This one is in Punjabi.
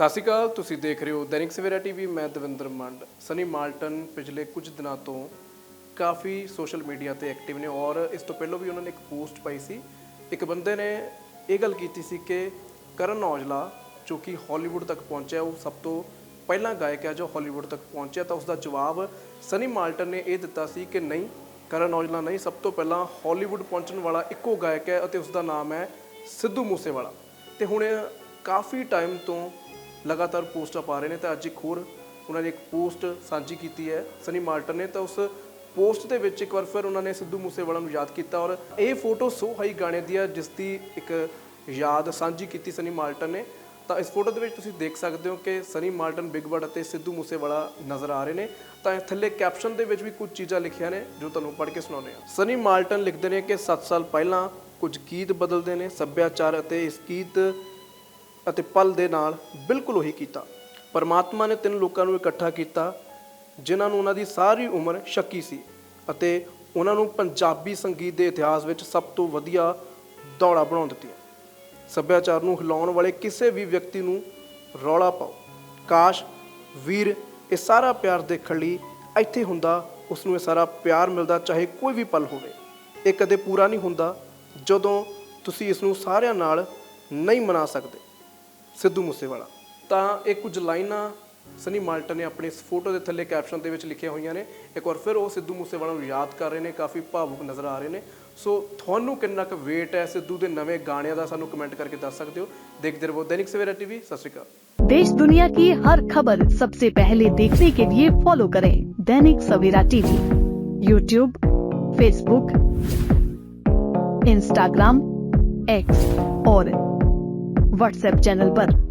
ਸਤਿ ਸ਼੍ਰੀ ਅਕਾਲ, ਤੁਸੀਂ ਦੇਖ ਰਹੇ ਹੋ ਦੈਨਿਕ ਸਵੇਰਾ ਟੀਵੀ, ਮੈਂ ਦਵਿੰਦਰ ਮੰਡ। ਸਨੀ ਮਾਲਟਨ ਪਿਛਲੇ ਕੁਝ ਦਿਨਾਂ ਤੋਂ ਕਾਫੀ ਸੋਸ਼ਲ ਮੀਡੀਆ ਤੇ ਐਕਟਿਵ ਨੇ ਔਰ ਇਸ ਤੋਂ ਪਹਿਲਾਂ ਵੀ ਉਹਨਾਂ ਨੇ ਇੱਕ ਪੋਸਟ ਪਾਈ ਸੀ। ਇੱਕ ਬੰਦੇ ਨੇ ਇਹ ਗੱਲ ਕੀਤੀ ਸੀ ਕਿ ਕਰਨ ਔਜਲਾ ਜੋ ਕਿ ਹਾਲੀਵੁੱਡ ਤੱਕ ਪਹੁੰਚਿਆ, ਉਹ ਸਭ ਤੋਂ ਪਹਿਲਾ ਗਾਇਕ ਹੈ ਜੋ ਹਾਲੀਵੁੱਡ ਤੱਕ ਪਹੁੰਚਿਆ, ਤਾਂ ਉਸ ਦਾ ਜਵਾਬ ਸਨੀ ਮਾਲਟਨ ਨੇ ਇਹ ਦਿੱਤਾ ਸੀ ਕਿ ਨਹੀਂ, ਕਰਨ ਔਜਲਾ ਨਹੀਂ, ਸਭ ਤੋਂ ਪਹਿਲਾਂ ਹਾਲੀਵੁੱਡ ਪਹੁੰਚਣ ਵਾਲਾ ਇੱਕੋ ਗਾਇਕ ਹੈ ਅਤੇ ਉਸ ਦਾ ਨਾਮ ਹੈ ਸਿੱਧੂ ਮੂਸੇਵਾਲਾ। ਤੇ ਹੁਣ ਕਾਫੀ ਟਾਈਮ ਤੋਂ ਲਗਾਤਾਰ ਪੋਸਟਾਂ ਪਾ ਰਹੇ ਨੇ ਤਾਂ ਅੱਜ ਇੱਕ ਹੋਰ ਉਹਨਾਂ ਨੇ ਇੱਕ ਪੋਸਟ ਸਾਂਝੀ ਕੀਤੀ ਹੈ ਸਨੀ ਮਾਲਟਨ ਨੇ ਤਾਂ ਉਸ ਪੋਸਟ ਦੇ ਵਿੱਚ ਇੱਕ ਵਾਰ ਫਿਰ ਉਹਨਾਂ ਨੇ ਸਿੱਧੂ ਮੂਸੇਵਾਲਾ ਨੂੰ ਯਾਦ ਕੀਤਾ ਔਰ ਇਹ ਫੋਟੋ ਸੋ ਹਾਈ ਗਾਣੇ ਦੀ ਹੈ ਜਿਸ ਦੀ ਇੱਕ ਯਾਦ ਸਾਂਝੀ ਕੀਤੀ ਸਨੀ ਮਾਲਟਨ ਨੇ। ਤਾਂ ਇਸ ਫੋਟੋ ਦੇ ਵਿੱਚ ਤੁਸੀਂ ਦੇਖ ਸਕਦੇ ਹੋ ਕਿ ਸਨੀ ਮਾਲਟਨ, ਬਿਗ ਬਰਡ ਅਤੇ ਸਿੱਧੂ ਮੂਸੇਵਾਲਾ ਨਜ਼ਰ ਆ ਰਹੇ ਨੇ। ਤਾਂ ਥੱਲੇ ਕੈਪਸ਼ਨ ਦੇ ਵਿੱਚ ਵੀ ਕੁਝ ਚੀਜ਼ਾਂ ਲਿਖੀਆਂ ਨੇ ਜੋ ਤੁਹਾਨੂੰ ਪੜ੍ਹ ਕੇ ਸੁਣਾਉਂਦੇ ਹਾਂ। ਸਨੀ ਮਾਲਟਨ ਲਿਖਦੇ ਨੇ ਕਿ 7 ਸਾਲ ਪਹਿਲਾਂ ਕੁਝ ਗੀਤ ਬਦਲਦੇ ਨੇ ਸੱਭਿਆਚਾਰ ਅਤੇ ਇਸ ਗੀਤ ਅਤੇ ਪਲ ਦੇ ਨਾਲ ਬਿਲਕੁਲ ਉਹੀ ਕੀਤਾ। ਪਰਮਾਤਮਾ ਨੇ ਤਿੰਨ ਲੋਕਾਂ ਨੂੰ ਇਕੱਠਾ ਕੀਤਾ, ਜਿਨ੍ਹਾਂ ਨੂੰ ਉਹਨਾਂ ਦੀ ਸਾਰੀ ਉਮਰ ਸ਼ੱਕੀ ਸੀ ਅਤੇ ਉਹਨਾਂ ਨੂੰ ਪੰਜਾਬੀ ਸੰਗੀਤ ਦੇ ਇਤਿਹਾਸ ਵਿੱਚ ਸਭ ਤੋਂ ਵਧੀਆ ਦੌੜਾ ਬਣਾਉਣ ਦਿੱਤੀਆਂ। ਸੱਭਿਆਚਾਰ ਨੂੰ ਹਿਲਾਉਣ ਵਾਲੇ ਕਿਸੇ ਵੀ ਵਿਅਕਤੀ ਨੂੰ ਰੌਲਾ ਪਾਓ। ਕਾਸ਼ ਵੀਰ ਇਹ ਸਾਰਾ ਪਿਆਰ ਦੇਖਣ ਲਈ ਇੱਥੇ ਹੁੰਦਾ ਉਸ ਨੂੰ ਇਹ ਸਾਰਾ ਪਿਆਰ ਮਿਲਦਾ, ਚਾਹੇ ਕੋਈ ਵੀ ਪਲ ਹੋਵੇ। ਇਹ ਕਦੇ ਪੂਰਾ ਨਹੀਂ ਹੁੰਦਾ ਜਦੋਂ ਤੁਸੀਂ ਇਸ ਨੂੰ ਸਾਰਿਆਂ ਨਾਲ ਨਹੀਂ ਮਨਾ ਸਕਦੇ। ਸਿੱਧੂ ਮੂਸੇਵਾਲਾ ਤਾਂ ਇਹ ਕੁਝ ਲਾਈਨਾਂ ਸਨੀ ਮਾਲਟਨ ਨੇ ਆਪਣੀ ਇਸ ਫੋਟੋ ਦੇ ਥੱਲੇ ਕੈਪਸ਼ਨ ਦੇ ਵਿੱਚ ਲਿਖੀਆਂ ਹੋਈਆਂ ਨੇ ਇੱਕ ਵਾਰ ਫਿਰ ਉਹ ਸਿੱਧੂ ਮੂਸੇਵਾਲਾ ਨੂੰ ਯਾਦ ਕਰ ਰਹੇ ਨੇ ਕਾਫੀ ਭਾਵੁਕ ਨਜ਼ਰ ਆ ਰਹੇ ਨੇ ਸੋ ਤੁਹਾਨੂੰ ਕਿੰਨਾ ਕੁ ਵੇਟ ਹੈ ਸਿੱਧੂ ਦੇ ਨਵੇਂ ਗਾਣਿਆਂ ਦਾ ਸਾਨੂੰ ਕਮੈਂਟ ਕਰਕੇ ਦੱਸ ਸਕਦੇ ਹੋ ਦੇਖਦੇ ਰਹੋ ਦੈਨਿਕ ਸਵੇਰਾ ਟੀਵੀ ਸਤਿ ਸ਼੍ਰੀ ਅਕਾਲ देश दुनिया की हर खबर सबसे पहले देखने के लिए फॉलो करें Dainik Savera TV YouTube Facebook Instagram X और व्हाट्सएप चैनल पर।